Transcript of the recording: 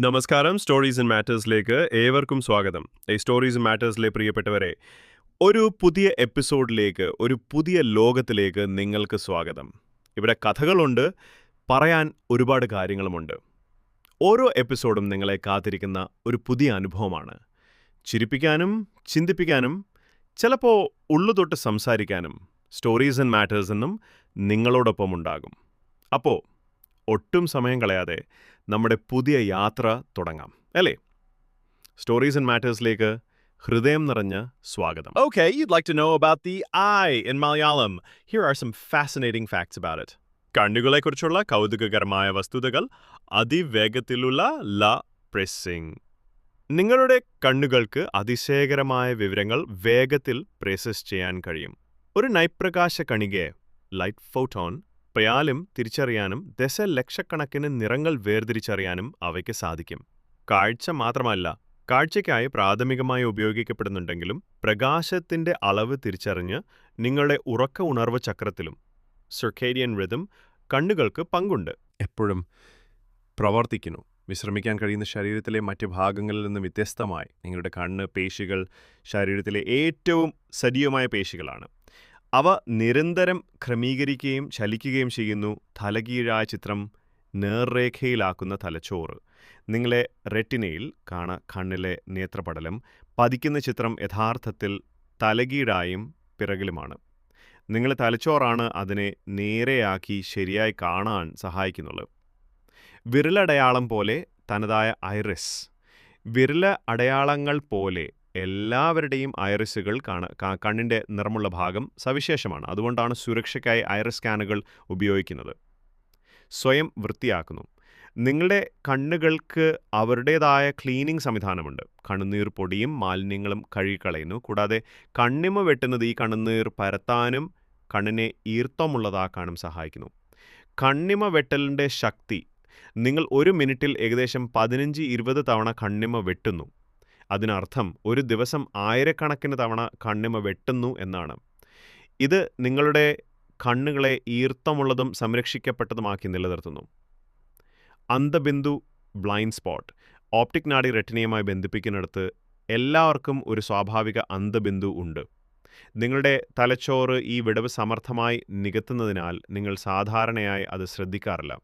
നമസ്കാരം. Stories in മാറ്റേഴ്സിലേക്ക് ഏവർക്കും സ്വാഗതം. ഈ സ്റ്റോറീസ് ഇൻ മാറ്റേഴ്സിലെ പ്രിയപ്പെട്ടവരെ ഒരു പുതിയ എപ്പിസോഡിലേക്ക് ഒരു പുതിയ ലോകത്തിലേക്ക് നിങ്ങൾക്ക് സ്വാഗതം. ഇവിടെ കഥകളുണ്ട് പറയാൻ ഒരുപാട് കാര്യങ്ങളുമുണ്ട്. ഓരോ എപ്പിസോഡും നിങ്ങളെ കാത്തിരിക്കുന്ന ഒരു പുതിയ അനുഭവമാണ്. ചിരിപ്പിക്കാനും ചിന്തിപ്പിക്കാനും ചിലപ്പോൾ ഉള്ളുതൊട്ട് സംസാരിക്കാനും സ്റ്റോറീസ് ആൻഡ് മാറ്റേഴ്സ് എന്നും നിങ്ങളോടൊപ്പം ഉണ്ടാകും. അപ്പോൾ ഒട്ടും സമയം കളയാതെ നമ്മുടെ പുതിയ യാത്ര തുടങ്ങാം അല്ലേ? സ്റ്റോറീസ് ആൻഡ് മാറ്റേഴ്സിലേക്ക് ഹൃദയം നിറഞ്ഞ സ്വാഗതം. Okay you'd like to know about the eye in Malayalam here are some fascinating facts about it കണ്ണുകളെക്കുറിച്ചുള്ള കൗതുകകരമായ വസ്തുതകൾ അതിവേഗത്തിലുള്ള ല പ്രസ്സിംഗ് നിങ്ങളുടെ കണ്ണുകൾക്ക് അതിശയകരമായ വിവരങ്ങൾ വേഗത്തിൽ പ്രോസസ് ചെയ്യാൻ കഴിയും. ഒരു നൈപ്രകാശ കണികയെ ലൈറ്റ് ഫോട്ടോൺ പയാലും തിരിച്ചറിയാനും ദശലക്ഷക്കണക്കിന് നിറങ്ങൾ വേർതിരിച്ചറിയാനും അവയ്ക്ക് സാധിക്കും. കാഴ്ച മാത്രമല്ല കാഴ്ചയ്ക്കായി പ്രാഥമികമായി ഉപയോഗിക്കപ്പെടുന്നുണ്ടെങ്കിലും പ്രകാശത്തിന്റെ അളവ് തിരിച്ചറിഞ്ഞ് നിങ്ങളുടെ ഉറക്ക ഉണർവ് ചക്രത്തിലും സർക്കേഡിയൻ റിതം കണ്ണുകൾക്ക് പങ്കുണ്ട്. എപ്പോഴും പ്രവർത്തിക്കുന്നു. വിശ്രമിക്കാൻ കഴിയുന്ന ശരീരത്തിലെ മറ്റ് ഭാഗങ്ങളിൽ നിന്ന് വ്യത്യസ്തമായി നിങ്ങളുടെ കണ്ണ് പേശികൾ ശരീരത്തിലെ ഏറ്റവും സജീവമായ പേശികളാണ്. അവ നിരന്തരം ക്രമീകരിക്കുകയും ചലിക്കുകയും ചെയ്യുന്നു. തലകീഴായ ചിത്രം നേർരേഖയിലാക്കുന്ന തലച്ചോറ്. നിങ്ങളെ റെറ്റിനയിൽ കാണ കണ്ണിലെ നേത്രപടലം പതിക്കുന്ന ചിത്രം യഥാർത്ഥത്തിൽ തലകീഴായും പിറകിലുമാണ്. നിങ്ങളെ തലച്ചോറാണ് അതിനെ നേരെയാക്കി ശരിയായി കാണാൻ സഹായിക്കുന്നുള്ളൂ വിരലടയാളം പോലെ തനതായ ഐറിസ്. വിരല അടയാളങ്ങൾ പോലെ എല്ലാവരുടെയും ഐറിസുകൾ കാണ കണ്ണിന്റെ നിറമുള്ള ഭാഗം സവിശേഷമാണ്. അതുകൊണ്ടാണ് സുരക്ഷയ്ക്കായി ഐറിസ് സ്കാനുകൾ ഉപയോഗിക്കുന്നത്. സ്വയം വൃത്തിയാക്കുന്നു. നിങ്ങളുടെ കണ്ണുകൾക്ക് അവരുടേതായ ക്ലീനിങ് സംവിധാനമുണ്ട്. കണ്ണുനീർ പൊടിയും മാലിന്യങ്ങളും കഴുകിക്കളയുന്നു. കൂടാതെ കണ്ണിമ വെട്ടുന്നത് ഈ കണ്ണുനീർ പരത്താനും കണ്ണിനെ ഈർത്തമുള്ളതാക്കാനും സഹായിക്കുന്നു. കണ്ണിമ വെട്ടലിന്റെ ശക്തി നിങ്ങൾ ഒരു മിനിറ്റിൽ ഏകദേശം പതിനഞ്ച് ഇരുപത് തവണ കണ്ണിമ വെട്ടുന്നു. അതിനർത്ഥം ഒരു ദിവസം ആയിരക്കണക്കിന് തവണ കണ്ണിമ വെട്ടുന്നു എന്നാണ്. ഇത് നിങ്ങളുടെ കണ്ണുകളെ ഈർത്തമുള്ളതും സംരക്ഷിക്കപ്പെട്ടതുമാക്കി നിലനിർത്തുന്നു. അന്ധബിന്ദു ബ്ലൈൻഡ് സ്പോട്ട് ഓപ്റ്റിക് നാഡി റെറ്റിനയുമായി ബന്ധിപ്പിക്കുന്നിടത്ത് എല്ലാവർക്കും ഒരു സ്വാഭാവിക അന്ധബിന്ദു ഉണ്ട്. നിങ്ങളുടെ തലച്ചോറ് ഈ വിടവ് സമർത്ഥമായി നികത്തുന്നതിനാൽ നിങ്ങൾ സാധാരണയായി അത് ശ്രദ്ധിക്കാറില്ല.